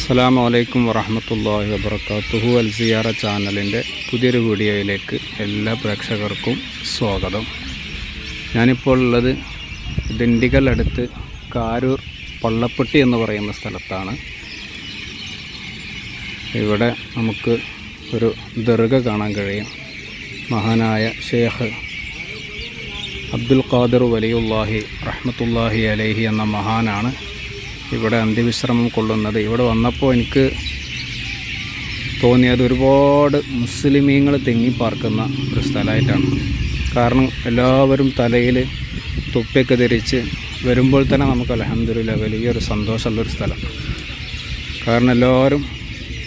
അസ്സാം വലൈക്കും വറഹമത്തല്ലാഹി വബർക്കാത്തുഹു അൽ സിയാറ ചാനലിന്റെ പുതിയൊരു വീഡിയോയിലേക്ക് എല്ലാ പ്രേക്ഷകർക്കും സ്വാഗതം. ഞാനിപ്പോൾ ഉള്ളത് ദിണ്ടിഗൽ അടുത്ത് കാരൂർ പള്ളപ്പെട്ടി എന്ന് പറയുന്ന സ്ഥലത്താണ്. ഇവിടെ നമുക്ക് ഒരു ദർഗ കാണാൻ കഴിയും. മഹാനായ ഷേഖ് അബ്ദുൽ ഖാദിർ വലിയുല്ലാഹി റഹ്മത്തുല്ലാഹി അലൈഹി എന്ന മഹാനാണ് ഇവിടെ അന്ത്യവിശ്രമം കൊള്ളുന്നത്. ഇവിടെ വന്നപ്പോൾ എനിക്ക് തോന്നിയത് ഒരുപാട് മുസ്ലിമീങ്ങൾ തിങ്ങിപ്പാർക്കുന്ന ഒരു സ്ഥലമായിട്ടാണ് കാരണം എല്ലാവരും തലയിൽ തുപ്പയൊക്കെ ധരിച്ച് വരുമ്പോൾ തന്നെ നമുക്ക് അലഹമ്മദില്ല വലിയൊരു സന്തോഷമുള്ളൊരു സ്ഥലം. കാരണം എല്ലാവരും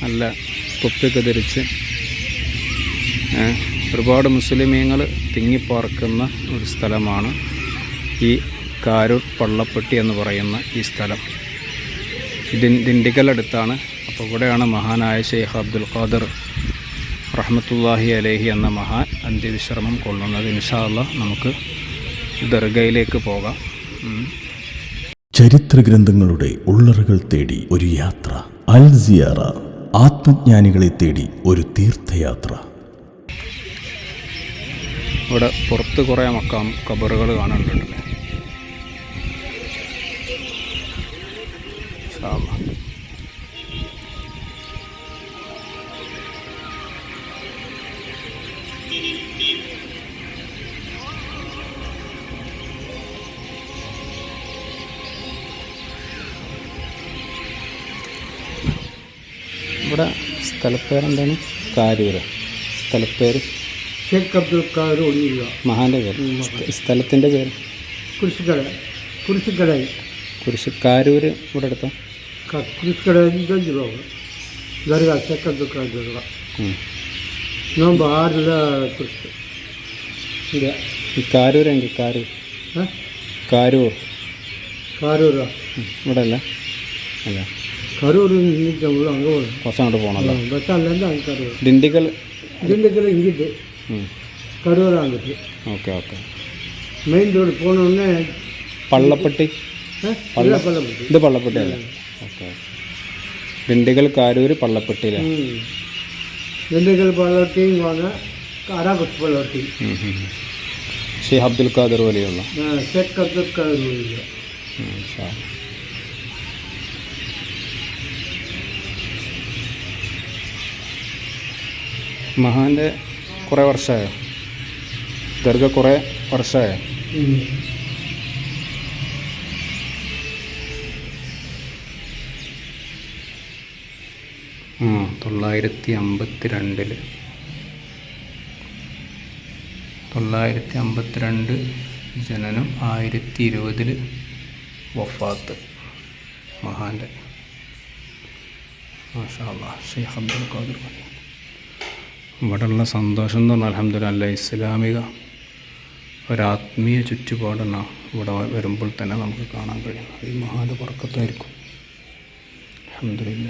നല്ല തുപ്പിയൊക്കെ ധരിച്ച് ഒരുപാട് മുസ്ലിമീങ്ങൾ തിങ്ങിപ്പാർക്കുന്ന ഒരു സ്ഥലമാണ് ഈ കാരൂർ പള്ളപ്പെട്ടി എന്ന് പറയുന്ന ഈ സ്ഥലം. ദിൻ ദിണ്ടിഗൽ അടുത്താണ് അപ്പോൾ ഇവിടെയാണ് മഹാനായ ഷെയ്ഖ് അബ്ദുൽ ഖാദർ റഹ്മത്തുല്ലാഹി അലേഹി എന്ന മഹാൻ അന്ത്യവിശ്രമം കൊള്ളുന്നത്. ഇൻഷാല്ല നമുക്ക് ദർഗയിലേക്ക് പോകാം. ചരിത്ര ഗ്രന്ഥങ്ങളുടെ ഉള്ളറുകൾ തേടി ഒരു യാത്ര. അൽ സിയാറ ആത്മജ്ഞാനികളെ തേടി ഒരു തീർത്ഥയാത്ര. ഇവിടെ പുറത്ത് കുറേ മക്കാം കബറുകൾ കാണുന്നുണ്ടല്ലേ ഇവിടെ സ്ഥലപ്പേരെന്താണ്? കാരൂര്. സ്ഥലപ്പേര്? ഷേഖ് അബ്ദുൽ കാരൂർ മഹാന്റെ പേര് സ്ഥ- സ്ഥലത്തിന്റെ പേര്? കുരിശിക്കട കുരിശ് കാരൂര് ഇവിടെ അടുത്ത? ദർഗ ഷേഖ് അബ്ദുൽ കാരൂർ ദർഗ നോമ്പ് കുരിശ്? കാരൂർ എങ്കിൽ കാരൂർ. കാരൂർ. കാരൂർ ഇവിടെ അല്ല അല്ല. കുറച്ചങ്ങോട്ട് ഓക്കെ ഓക്കെ. പള്ളപ്പെട്ടി? ഇത് പള്ളപ്പെട്ടി. അല്ല ഓക്കെ കാരൂർ ഷെയ്ഖ് അബ്ദുൽ ഖാദർ വലിയുള്ള ഷേഖ് അബ്ദുൽ ഖാദർ പോലെയുള്ള. ഉം, ഇൻഷാ അല്ലാ. മഹാന്റെ കുറേ വർഷമായോ ദർഗ കുറേ വർഷമായോ ആ തൊള്ളായിരത്തി അമ്പത്തി രണ്ടിൽ തൊള്ളായിരത്തി അമ്പത്തിരണ്ട് ജനനം ആയിരത്തി ഇരുപതിൽ വഫാത്ത് മഹാന്റെ മാഷാ ഷെയ്ഖ് അബ്ദുൽ ഖാദിർ. ഇവിടെയുള്ള സന്തോഷം എന്ന് പറഞ്ഞാൽ അലഹമ്മദില്ല ഇസ്ലാമിക ഒരാത്മീയ ചുറ്റുപാടാണ് ഇവിടെ വരുമ്പോൾ തന്നെ നമുക്ക് കാണാൻ കഴിയും ഈ മഹാന്റെ പുറക്കത്തായിരിക്കും. അലഹമ്മദില്ല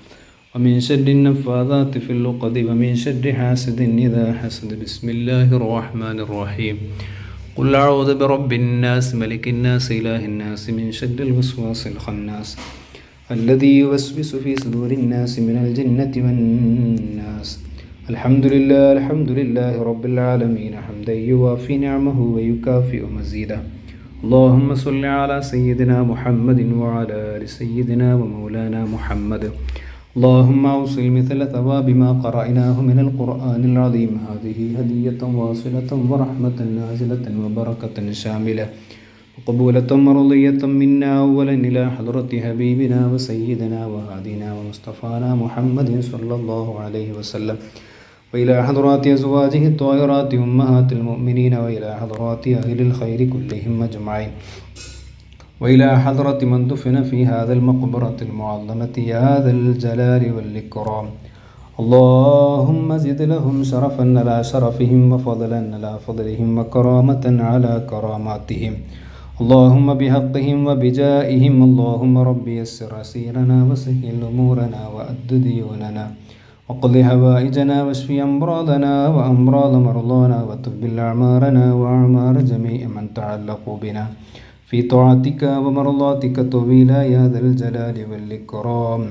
ومن شر النفاذات في اللقد ومن شر حاسد إذا حسد. بسم الله الرحمن الرحيم. قل أعوذ برب الناس ملك الناس إله الناس من شر الوسواس الخناس الذي يوسوس في صدور الناس من الجنة والناس. الحمد لله الحمد لله رب العالمين حمدا يوافي نعمه ويكافئ مزيده. اللهم صل على سيدنا محمد وعلى آل سيدنا ومولانا محمد. اللهم أوصل مثل ثواب ما قرأناه من القرآن العظيم. هذه هدية واصلة ورحمة نازلة وبركة شاملة. وقبولة مرضية منا أولا إلى حضرة حبيبنا وسيدنا وهادينا ومصطفانا محمد صلى الله عليه وسلم. وإلى حضرات أزواجه الطاهرات أمهات المؤمنين وإلى حضرات أهل الخير كلهم أجمعين. وإلى حضرة من دفن في هذا المقبرة المعظمة يا ذا الجلال والإكرام. اللهم زد لهم شرفا على شرفهم وفضلا على فضلهم وكرامة على كراماتهم. اللهم بحقهم وبجائهم. اللهم رب يسر أسيرنا وسهل أمورنا وأد ديوننا. وقض حوائجنا واشف أمراضنا وأمراض مرضانا وتقبل أعمارنا وأعمار جميع من تعلقوا بنا. في طاعتك ومرضاتك طويلا يا ذا الجلال والإكرام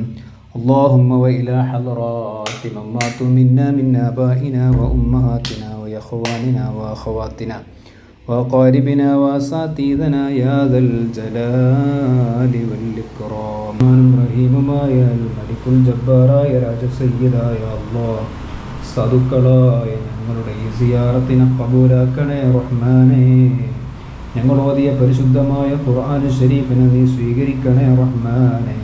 اللهم وإلى حضرات من ماتوا منا من آبائنا وأمهاتنا وإخواننا وأخواتنا وأقاربنا وأساتذنا يا ذا الجلال والإكرام റഹീമുമായ മലിക്കുൽ ജബ്ബാറായ രാജസയ്യദായ അള്ളാഹ് സതുക്കളായ ഞങ്ങളുടെ ഈ സിയാറത്തിനെ കബൂലാക്കണേ റഹ്മാനേ ഞങ്ങൾ ഓതിയ പരിശുദ്ധമായ ഖുർആൻ ഷരീഫിനെ നീ സ്വീകരിക്കണേ റഹ്മാനെ.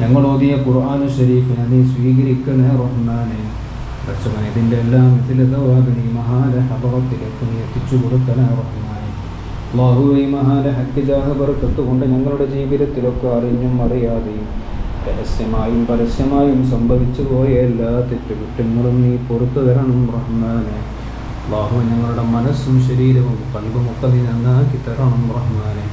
ഞങ്ങൾ ഓതിയ ഖുർആൻ ഷരീഫിനെ നീ സ്വീകരിക്കണേ റഹ്മാനെ. രക്ഷകൻ ഇതിന്റെ എല്ലാം ഇതിലതവാകണി മഹാന ഹബറത്തിലേക്ക് നീ എത്തിച്ചു കൊടുക്കണേ റഹ്മാനെ. അള്ളാഹുവെ ബർക്കത്ത് കൊണ്ട് ഞങ്ങളുടെ ജീവിതത്തിലൊക്കെ അറിഞ്ഞും അറിയാതെയും രഹസ്യമായും പരസ്യമായും സംഭവിച്ചു പോയ എല്ലാ തെറ്റുകുറ്റങ്ങളും നീ പുറത്തു തരണം റഹ്മാനെ. അള്ളാഹു ഞങ്ങളുടെ മനസ്സും ശരീരവും കൽബുമൊക്കെ നീ നന്നാക്കി തരണം റഹ്മാനെ.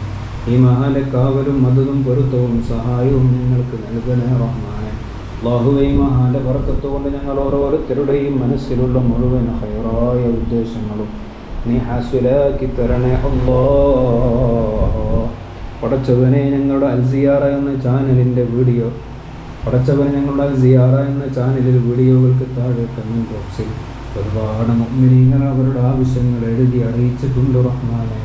ഈ മഹാലക്കാവലും കാവലും മതതും പൊരുത്തവും സഹായവും ഞങ്ങൾക്ക് നൽകണേ റഹ്മാനെ. അള്ളാഹുവെ മഹാന്റെ പറക്കത്തുകൊണ്ട് ഞങ്ങൾ ഓരോരുത്തരുടെയും മനസ്സിലുള്ള മുഴുവൻ ഹൈറായ ഉദ്ദേശങ്ങളും നീ ഹാസുലാക്കി തരണേ അല്ലോ പടച്ചവനെ ഞങ്ങളുടെ അൽസിയാറ എന്ന ചാനലിന്റെ വീഡിയോ പടച്ചവനെ ഞങ്ങളുടെ അൽസിയാറ എന്ന ചാനലിൽ വീഡിയോകൾക്ക് താഴെ കമന്റ് ബോക്സിൽ ഒരുപാട് മുഗ്മിനീങ്ങൾ അവരുടെ ആവശ്യങ്ങൾ എഴുതി അറിയിച്ചിട്ടുണ്ട് റഹ്മാനെ.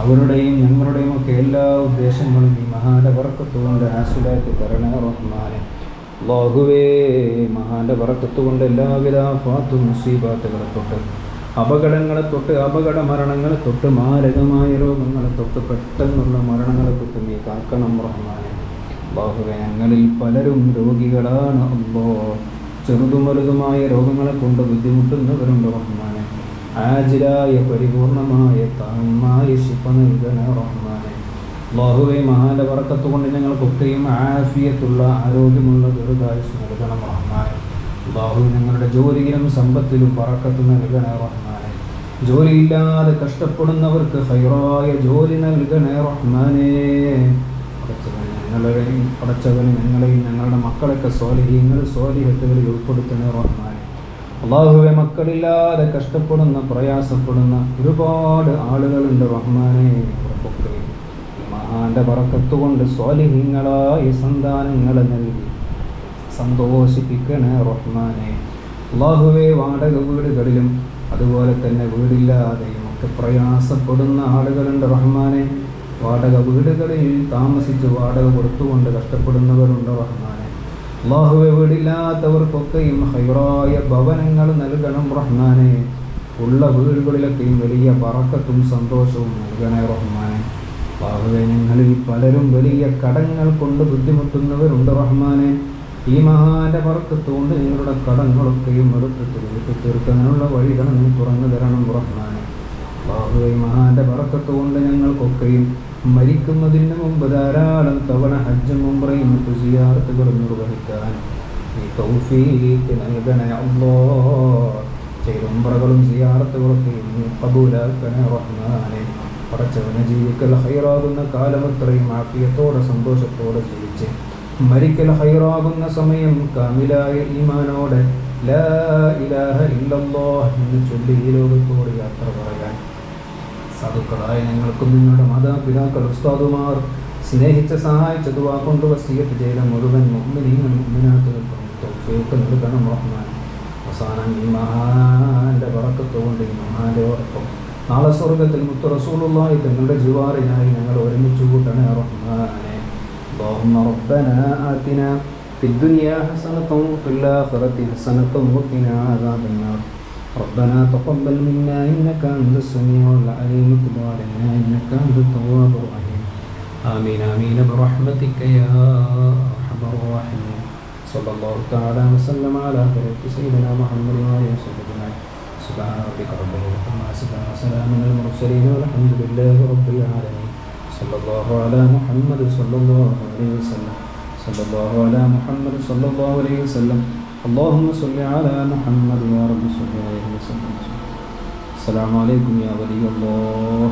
അവരുടെയും ഞങ്ങളുടെയും ഒക്കെ എല്ലാ ഉദ്ദേശങ്ങളും ഈ മഹാന്റെ വർക്കത്തുകൊണ്ട് ആസ്വദാക്കി തരണേ റഹ്മാനെ. അള്ളാഹുവേ മഹാന്റെ വർക്കത്തുകൊണ്ട് എല്ലാവിധ ഫാത്തു മുസീബാത്തുകളെ തൊട്ട് അപകടങ്ങളെ തൊട്ട് അപകട മരണങ്ങളെ തൊട്ട് മാരകമായ രോഗങ്ങളെ തൊട്ട് പെട്ടെന്നുള്ള മരണങ്ങളെ തൊട്ട് നീ കാക്കണം റഹ്മാനെ. അള്ളാഹുവെ ഞങ്ങളിൽ പലരും രോഗികളാണ് അല്ലോ ചെറുതും വലുതുമായ രോഗങ്ങളെ കൊണ്ട് ബുദ്ധിമുട്ടുന്നവരുണ്ട് റഹ്മാനെ. ആജിലായ പരിപൂർണമായ താമായ ശിഫ നൽകണ റഹ്മാനെ. ബാഹുവെ മഹാന്റെ വറക്കത്ത് കൊണ്ട് ഞങ്ങൾക്കൊക്കെയും ആഫിയത്തുള്ള ആരോഗ്യമുള്ള ദീർഘായുസ് നൽകണം റഹ്മാനെ. ബാഹു ഞങ്ങളുടെ ജോലിയിലും സമ്പത്തിലും പറക്കത്ത് നൽകണേ റഹ്മാനെ. ജോലിയില്ലാതെ കഷ്ടപ്പെടുന്നവർക്ക് ഹൈറായ ജോലി നൽകണേ റഹ്മാനേ. ഞങ്ങളെയും പടച്ചവനും ഞങ്ങളെയും ഞങ്ങളുടെ മക്കളൊക്കെ സ്വാലിഹ്യങ്ങൾ സ്വാലിഹത്തുകളിൽ ഉൾപ്പെടുത്തുന്ന റഹ്മാനെ. അള്ളാഹുവെ മക്കളില്ലാതെ കഷ്ടപ്പെടുന്ന പ്രയാസപ്പെടുന്ന ഒരുപാട് ആളുകളുണ്ട് റഹ്മാനെ. മഹാന്റെ പറക്കത്തുകൊണ്ട് സ്വാലിഹ്യങ്ങളായ സന്താനങ്ങളെ നൽകി സന്തോഷിപ്പിക്കണേ റഹ്മാനെ. അള്ളാഹുവെ വാടക വീടുകളിലും അതുപോലെ തന്നെ വീടില്ലാതെയും ഒക്കെ പ്രയാസപ്പെടുന്ന ആളുകളുണ്ട് റഹ്മാനെ. വാടക വീടുകളിൽ താമസിച്ച് വാടക കൊടുത്തുകൊണ്ട് കഷ്ടപ്പെടുന്നവരുണ്ട് റഹ്മാനെ? അള്ളാഹുവെ വീടില്ലാത്തവർക്കൊക്കെയും ഹൈറായ ഭവനങ്ങൾ നൽകണം റഹ്മാനെ. ഉള്ള വീടുകളിലൊക്കെയും വലിയ പറക്കത്തും സന്തോഷവും നൽകണേ റഹ്മാനെ. അള്ളാഹുവെ ഞങ്ങളിൽ പലരും വലിയ കടങ്ങൾ കൊണ്ട് ബുദ്ധിമുട്ടുന്നവരുണ്ട് റഹ്മാനെ. ഈ മഹാന്റെ പറക്കത്തുകൊണ്ട് നിങ്ങളുടെ കടങ്ങളൊക്കെയും എടുത്ത് തീർത്ത് തീർക്കാനുള്ള വഴികൾ നീ തുറന്നു തരണം റഹ്മാനെ. അള്ളാഹുവെ മഹാന്റെ പറക്കത്തുകൊണ്ട് ഞങ്ങൾക്കൊക്കെയും മരിക്കുന്നതിന് മുമ്പ് ധാരാളം തവണ ഹജ്ജും ഉംറയും മറ്റു സിയാർത്തുകളും നിർവഹിക്കാൻ ഈ തൗഫീക്ക് നൽകണേ അല്ലോ ചെയ്തുംറകളും സിയാർത്തുകളൊക്കെയും നീ കബൂലാക്കണേ റഹ്മാനെ. പടച്ചവനെ ജീവിക്കൽ ഹൈറാകുന്ന കാലമത്രയും ആഫിയത്തോടെ സന്തോഷത്തോടെ ജീവിച്ച് മരിക്കൽ ഹൈറാകുന്ന സമയം കാമിലായ ഈമാനോടെ ലാ ഇലാഹ ഇല്ലല്ലാഹ് എന്ന് ചൊല്ലി ഈ ലോകത്തോട് യാത്ര പറയാൻ സാധുക്കളായ ഞങ്ങൾക്കും നിങ്ങളുടെ മാതാപിതാക്കൾ ഉസ്താദുമാർ സ്നേഹിച്ച സഹായിച്ച ദുവാ കൊണ്ട് വസീയത്ത് ചെയ്ത മുഴുവൻ മുഅ്മിനീങ്ങൾ മുഅ്മിനാത്തുകൾക്കും തൗഫീഖ് നൽകണം റഹ്മാൻ അവസാനം ഈ മഹാന്റെ പറക്കത്ത് കൊണ്ട് ഈ മഹാന്റെ ഉറപ്പം നാളെ സ്വർഗത്തിൽ മുത്തു റസൂലുള്ളാഹി തങ്ങളുടെ ജിവാറിനായി ഞങ്ങൾ ഒരുമിച്ച് കൂട്ടണേ റഹ്മാനെ اللهم ربنا آتنا في الدنيا حسنة وفي الآخرة حسنة وقنا عذاب النار ربنا تقبل منا إنك أنت السميع العليم وتب علينا إنك أنت التواب الرحيم. آمين آمين. برحمتك يا أرحم الراحمين. صلى الله تعالى وسلم على خيرة سيدنا محمد وآله وصحبه أجمعين. سبحان ربك رب العزة عما يصفون وسلام على المرسلين والحمد لله رب العالمين صلى الله على محمد صلى الله عليه وسلم صلى الله على محمد صلى الله عليه وسلم. اللهم صل على محمد يا رب صل عليه وسلم السلام عليكم يا ولي الله